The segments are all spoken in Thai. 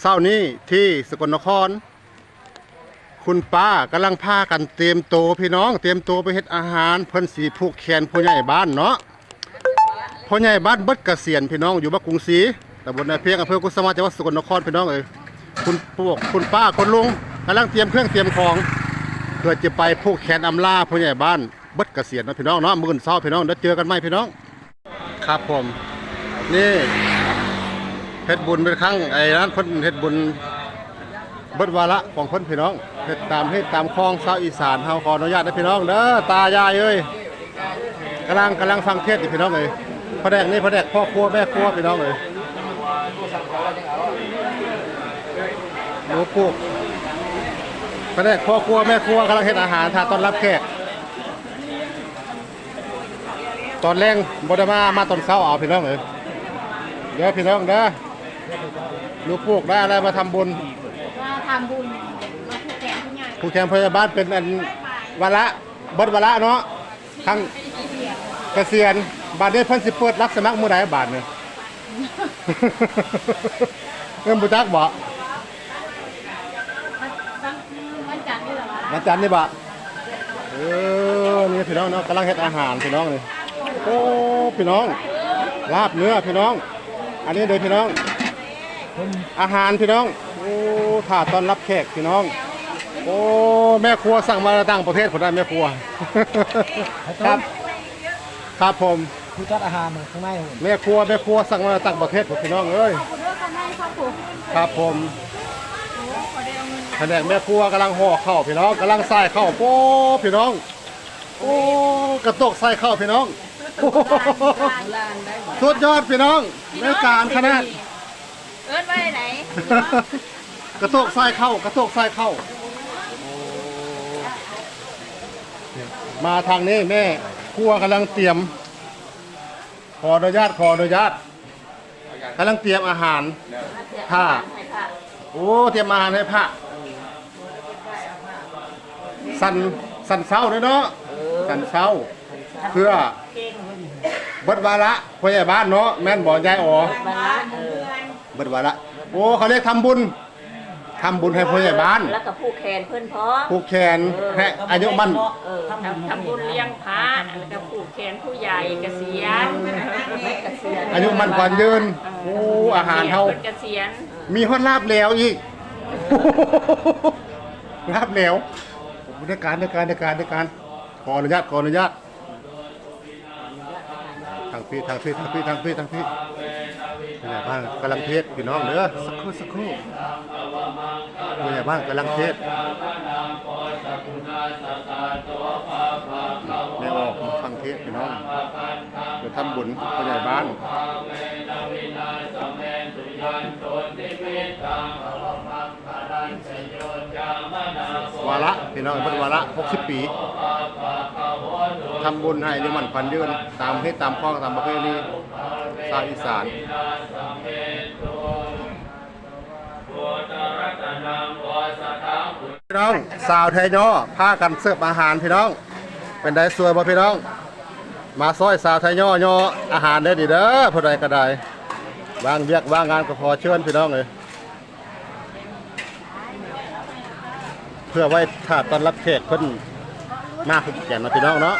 เศร้านี้ที่สกลนคร คุณป้ากำลังพากันเตรียมโตวพี่น้อง เตรียมโตวไปเฮ็ดอาหารเพิ่นสีผูกแขนผู้ใหญ่บ้านเนาะผู้ใหญ่บ้านเบิดเกษียณพี่น้องอยู่บ้านกรุงศรีตำบลนาเพียงอำเภอกุสมาจังหวัดสกลนครพี่น้องเอ้ยคุณพวกคุณป้าคุณลุงกำลังเตรียมเครื่องเตรียมของเพื่อจะไปผูกแขนอำลาผู้ใหญ่บ้านเบิดเกษียณเนาะพี่น้องเนาะมื้อนเช้าพี่น้องเดี๋ยวเจอกันใหม่พี่น้อง ครับผม นี่ ฮ็ดบุญเป็นครั้งไอ้นั้นเพิ่นเฮ็ดบุญเบิดวาระของเพิ่นพี่น้องเฮ็ดตามเฮ็ดตามคลองชาวอีสานเฮาขออนุญาตนะพี่น้องเด้อตายายเอ้ยกำลังกำลังฟังเทศน์อยู่พี่น้องเอ้ยพระแดกนี่พระแดกพ่อครัวแม่ครัวพี่น้องเอ้ยหนูปลูกพระแดกพ่อครัวแม่ครัวกำลังเฮ็ดอาหารทาต้อนรับแขกตอนแรงบไดมามาตอนเช้าเอาพี่น้องเอ้ยเดี๋ยวพี่น้องเด้อ ลูกปลูกได้อะไรมาทำบุญมาทำบุญมาผูกแขนผู้ใหญ่ผู้แข่งพยาบาลเป็นอันวาระบดวาระเนาะครั้งเกษียณบาทนี้เพิ่นสิเปิดรับสมัครมื้อใดบาทเนี่ยเริ่มบุจักบ่วันวันวันจันทร์นี่เหรอวะวันจันทร์นี่บ่เออนี่พี่น้องเนาะกำลังเฮ็ดอาหารพี่น้องนี่โอ้พี่น้องลาบเนื้อพี่น้อง อันนี้เด้อพี่น้อง อาหารพี่น้อง โอ้ถาต้อนรับแขกพี่น้อง โอ้แม่ครัวสั่งมาต่างประเทศคนได้แม่ครัว ครับ ครับผมผู้จัดอาหารมาข้างในหุ่นแม่ครัวแม่ครัวสั่งมาต่างประเทศผมพี่น้องเอ้ยขอบคุณด้วยกันให้ครับผมครับผมโอ้ขอได้เอาเงินแผนกแม่ครัวกำลังห่อข้าวพี่น้องกำลังใส่ข้าวโอ้พี่น้อง โอ้กระตกใส่ข้าวพี่น้องโอ้สุดยอดพี่น้องในการขนาด เอิ้นไว้ไหนกระโตกใส่เข้ากระโตกใส่เข้า มาทางนี้แม่ครัวกำลังเตรียม ขออนุญาตขออนุญาตกำลังเตรียมอาหารผ้าโอ้เตรียมอาหารให้พระสันสันเช้าด้วยเนาะสันเช้าเพื่อเบิดวาระพ่อใหญ่บ้านเนาะแม่นบ่ยายอ๋อ เออเบิดวาระโอ้เขาเรียกทำบุญทำบุญให้พ่อใหญ่บ้าน แล้วก็ผู้แคนเพื่อนพร้อม ผูกแขนให้อายุมั่นเออทำทำบุญเลี้ยงพระแล้วก็ผู้แคนผู้ใหญ่เกษียณเกษียณอายุมั่นขวัญยืนโอ้อาหารเฮาเกษียณมีฮอดลาบแล้วอีกลาบแล้วในการในการในการในการขออนุญาตขออนุญาต ทางพี่ทางพี่ทางพี่ทางพี่ทางพี่ผู้ใหญ่บ้านกำลังเทศพี่น้องเด้อสักครู่สักครู่ผู้ใหญ่บ้านกำลังเทศแม่ออกฟังเทศพี่น้องเดี๋ยวทำบุญผู้ใหญ่บ้านวาระพี่น้องเป็นวาระ60 ปี ทำบุญให้อายุมันขวัญยืน ตามให้ตามข้อตามประเพณีชาวอีสานพี่น้องสาวไทยย่อพากันเสิร์ฟอาหารพี่น้อง เป็นได้สวยบ่พี่น้อง มาซอยสาวไทยย่อย่ออาหารได้ดีเด้อผู้ใดก็ได้วางเวียกว่างงานก็ขอเชิญพี่น้องเลยเพื่อไว้ถ้าตอนรับแขกเพิ่นมาคุกแก่นเนาะพี่น้องเนาะ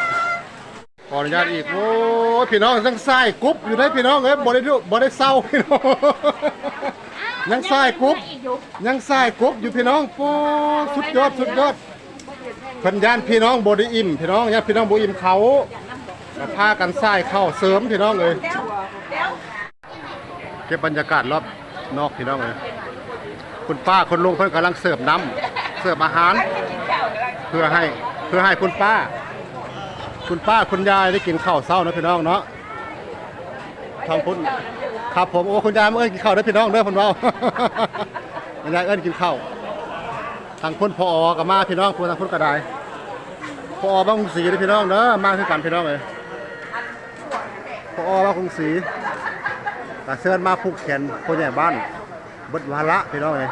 ขออนุญาตอีก โอ้ยพี่น้องยังไส้กรุ๊บอยู่ได้พี่น้องเอ้ยบ่ได้ดูบ่ได้เศร้าพี่น้อง ยังไส้กรุ๊บยังไส้กรุ๊บอยู่พี่น้องโอ้สุดยอดสุดยอดเพิ่นย่านพี่น้องบ่ได้อิ่มพี่น้องย่านพี่น้องบ่อิ่มเขามาพากันไส้เข้าเสริมพี่น้องเอ้ยเก็บบรรยากาศรอบนอกพี่น้องเอ้ยคุณป้าคุณลุงเพิ่นกำลังเสิร์ฟน้ำเสิร์ฟอาหาร เพื่อให้เพื่อให้คุณป้า คุณป้าคุณยายได้กินข้าวเช้านะพี่น้องเนาะทางพุ่นครับผมโอ้คุณยายมาเอิ้นกินข้าวได้อพี่น้องเด้อพุ่นเว้าคุณยายเอิ้นกินข้าวทางพุ่นพอกับมาพี่น้องพุ่นทางพุ่นกระไดพอบ้างกรุงศรีเด้อพี่น้องเด้อมาคือกันพี่น้องเลยพอบ้างกรุงศรีกระเชิญมาผูกแขนคนใหญ่บ้านเบิดวาระพี่น้องเลย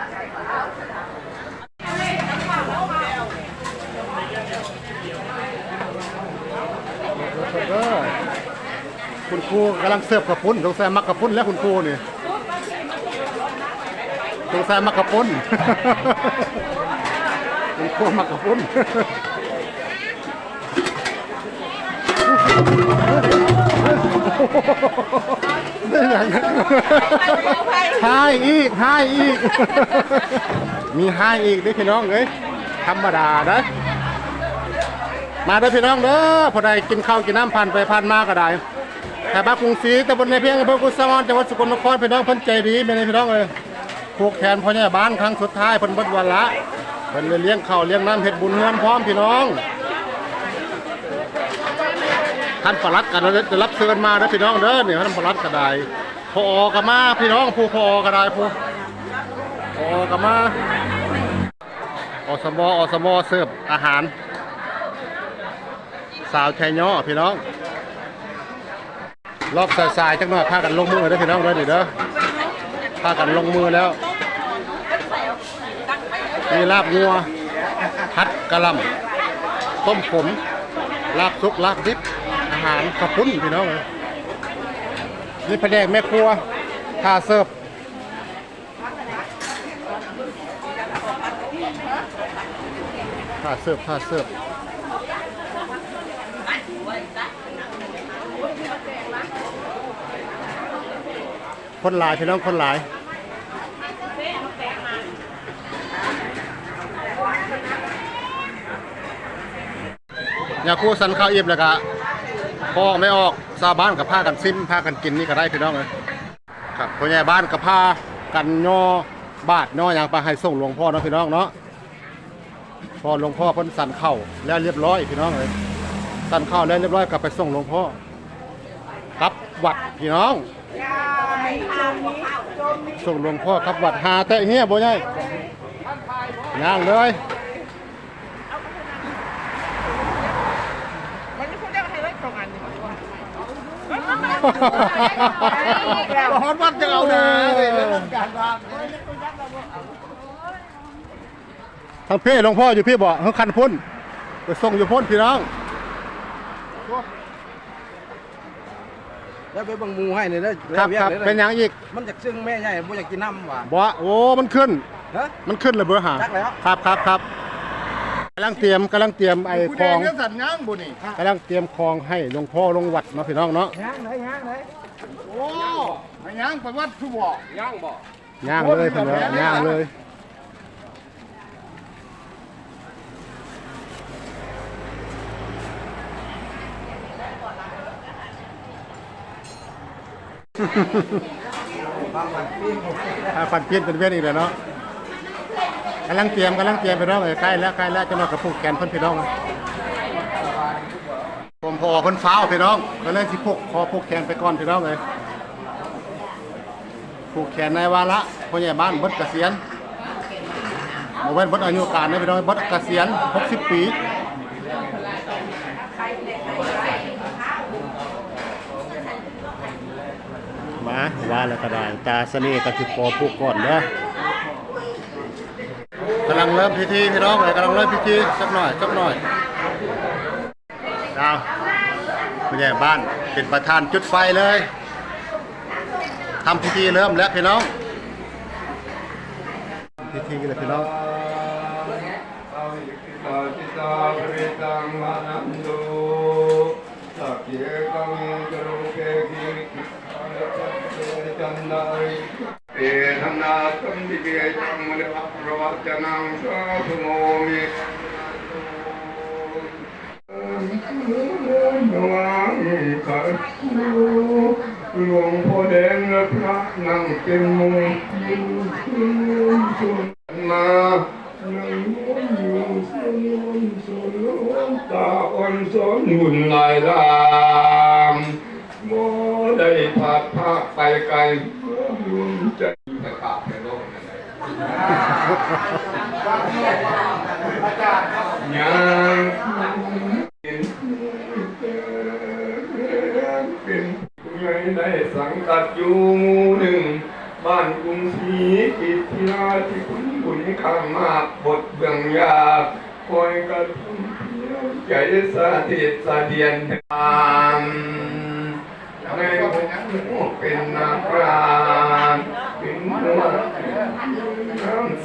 เออ คุณครูกำลังเสิร์ฟกระปุ้นสงสัยมักกระปุ้นแล้วคุณครูนี่สงสัยมักกระปุ้นเป็นพวกมักกระปุ้นได้ยังหายอีกหายอีก มีใหายอีกด้พี่น้องเอ้ยธรรมดาเด้มาด้พี่น้องเด้อพอได้กินข้าวกินน้ำผ่านไปผ่านมาก็ได้ แต่บ้านกรุงศรีตำบลในเพียงอำเภอกุศลจังหวัดสกลนครพี่น้องเพิ่นใจดีแม่นพี่น้องเอ้ยผูกแขนพ่อใหญ่บ้านครั้งสุดท้ายเพิ่นบดวันละเพิ่นเลยเลี้ยงข้าวเลี้ยงน้ำเฮ็ดบุญเงินพร้อมพี่น้องท่านปลัดกันจะรับเชิญมาเด้อพี่น้องเด้อเนี่ยท่านปลัดก็ได้พอก็มาพี่น้องผู้พอก็ได้ผู้พอก็มาอสมอสมเสิร์ฟอาหาร สาวชายย่อพี่น้อง ลอกสายๆจักหน่อยพากันลงมือเด้อพี่น้องเด้อนี่เด้อพากันลงมือแล้ว มีลาบงัวพัดกะหล่ำต้มขมลาบซุกลาบดิบอาหารกระพุ้นพี่น้องเอ้ยนี่แผนกแม่ครัวทาเสิร์ฟทาเสิร์ฟทาเสิร์ฟ คนหลายพี่น้องคนหลายอย่าคู่สันข้าวอิ่มเลยกะพอไม่ออกชาวบ้านกับผ้ากันซิมผ้ากันกินนี่ก็ได้พี่น้องเลยครับพ่อใหญ่บ้านกับผ้ากันย่อบาดย่ออย่างไปให้ส่งหลวงพ่อเนาะพี่น้องเนาะพอหลวงพ่อพ้นสันเข้าแล้วเรียบร้อยพี่น้องเลยสันเข้าแล้วเรียบร้อยกลับไปส่งหลวงพ่อครับวัดพี่น้อง ส่งหลวงพ่อครับวัดหาแต่เฮียบ่ใหญ่ย่างเลยฮอดวัดจะเอานะทางเพ่หลวงพ่ออยู่พี่บ่เขาคันพ้นไปส่งอยู่พ้นพี่น้อง แล้วไปเบังหมูให้เลยเด้อครับเวียคกรับเลยเป็นหยังอีกมันจากซึ่งแม่ใหญ่บ่อยากกินน้ำหวานบ่โอ้มันขึ้น ฮะ มันขึ้นเลยเบอร์หาจักแล้ว ครับครับครับกำลังเตรียมกำลังเตรียมไอ้คลองสัตว์ย่างบุนี่กำลังเตรียมคลองให้หลวงพ่อลงวัดเนาะพี่น้องเนาะย่างเลยย่างเลยโอ้ไอ้ย่างไปวัดผู้บอกย่างบ่ย่างเลยเพิ่นว่าย่างเลย ถ้าฟันเพี้ยนเป็นเวียนอีกแล้วเนาะกำลังเตรียมกำลังเตรียมพี่น้องเอ้ยใกล้แล้วใกล้แล้วจะมากระปุกแกนเพิ่นพี่น้องผมพอเพิ่นฟ้าพี่น้องก็เลยสิพกคอพกแขนไปก่อนพี่น้องเลยผูกแขนในวาระพ่อใหญ่บ้านบดเกษียณบ่แม่นบดอายุการนะพี่น้องบดเกษียณ 60 ปี มาว่าแล้วก็ได้ตาเสน่ห์ก็สิพอผูกก่อนเด้อกำลังเริ่มพิธีพี่น้องเลยกำลังเริ่มพิธีสักหน่อยสักหน่อยดาวผู้ใหญ่บ้านเป็นประธานจุดไฟเลยทำพิธีเริ่มแล้วพี่น้องพิธีเลยพี่น้องจิตาปริตังมานันโดสักเยกังจโรเกกิกิ จันดาริเตธนาตัมดิเกจังมเลภะวัจนังสาธุโมมิหลวงพ่อแดงและพระนั่งเป็นมุงมานั่งอยู่สนสนตาอ่อนสอนหุ่นลายลาม ไปไกลดวงใจกระตาไปโลกนั่นแหละยังเป็นเป็นผู้ใหญ่ได้สังกัดอยู่หมู่หนึ่ง บ้านกรุงศรีกิจยาที่คุณบุญคำมากบทเบืองยาคอยกระทุ่มเพียงใจสาธิตสาเดียนตามในหัว เป็นนักปราชญ์เป็นหัว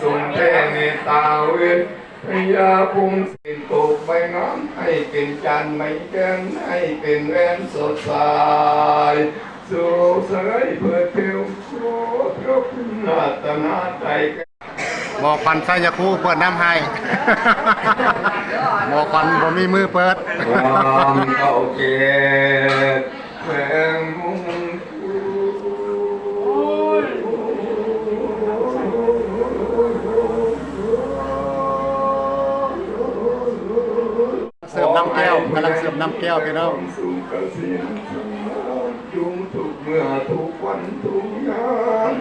ทรงแผ่เมตตาเวทพยาภูมิสิ่งตกใบงามให้เป็นจันทร์ไม่แก้มให้เป็นแว่นสดใสสุขสายเพื่อเทวโคตรคุณรัตนาใจหมอควันไส้ยาคูเปิดน้ำให้หมอควันบ่มีมือเปิดความเข้าเกต แห่งมุงเสิร์ฟน้ำแก้วกำลังเสิร์ฟน้ำแก้วพี่น้องสุขเสียงสมาจุงทุกเมื่อทุกวันทุกยาม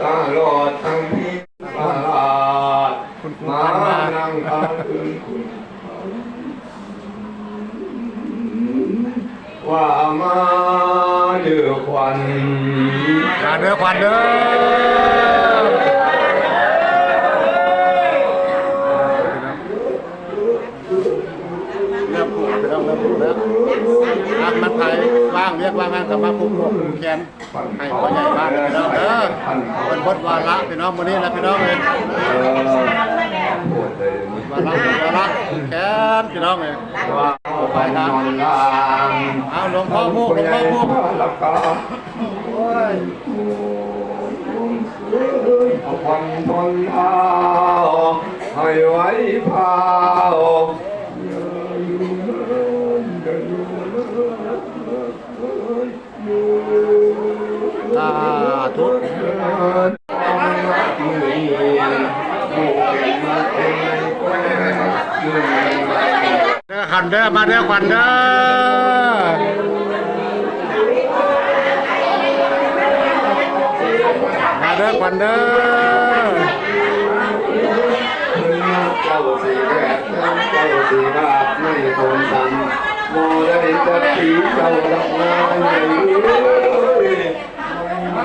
ตลอดทั้งที่ตลาด คุณครู มา พันมา นั่งทานอื่นคุณว่ามาเดือควัน มาเด้อควันเด้อเริ่มผูกพี่น้องเริ่มผูกแล้วอะมันไผว่างเรียกว่างงานกับ มาผูกผูกผูกแขนให้พ่อใหญ่บ้านพี่น้องเด้อเป็นบทวาระพี่น้องมื้อนี้นะพี่น้องเลยเออปวดเลยวาระวาระผูกแขนพี่น้องเลยว่าเอาไปนอนลางเอาหลวงพ่อพูกหลวงพ่อพูกลับตาโอ้ยเอาควันทนเท้าให้ไว้พาวอย่าอยู่เลยอย่าอยู่เลยอยู่ สาธุ เดินเอามาที่นี่โมเป็นมาเป็นแควเมืองมา เด้อมาเด้อขวัญเด้อมาเด้อขวัญเด้อเจ้าสีแรกเจ้าสีราบไม่คงสันโมได้จะตีเจ้าลักงานใหญ่เลยโม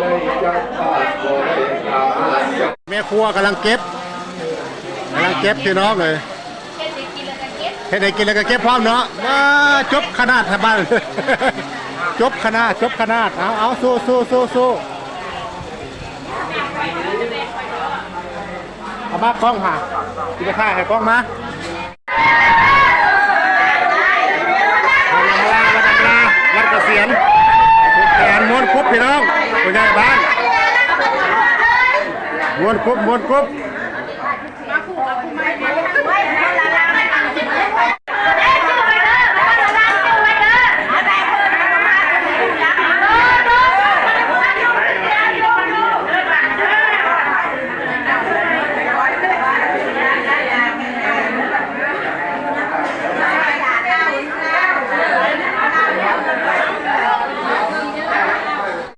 ได้จับปากโมได้กาจับแม่ครัวกำลังเก็บกำลังเก็บพี่น้องเลย เฮ็ดได้กินแล้วก็ เก็บเฮ็ดให้กินแล้วก็เก็บพร้อมเนาะว้าจบขนาดทบ้านจบขนาดจบขนาดเอาเอาสู้สู้สู้สู้เอามากล้องค่ะกินข้าวให้กล้องมาวันลาวันลาวันเกษียณแขนม้วนคุบพี่น้องผู้ใหญ่บ้านม้วนคุบม้วนคุบ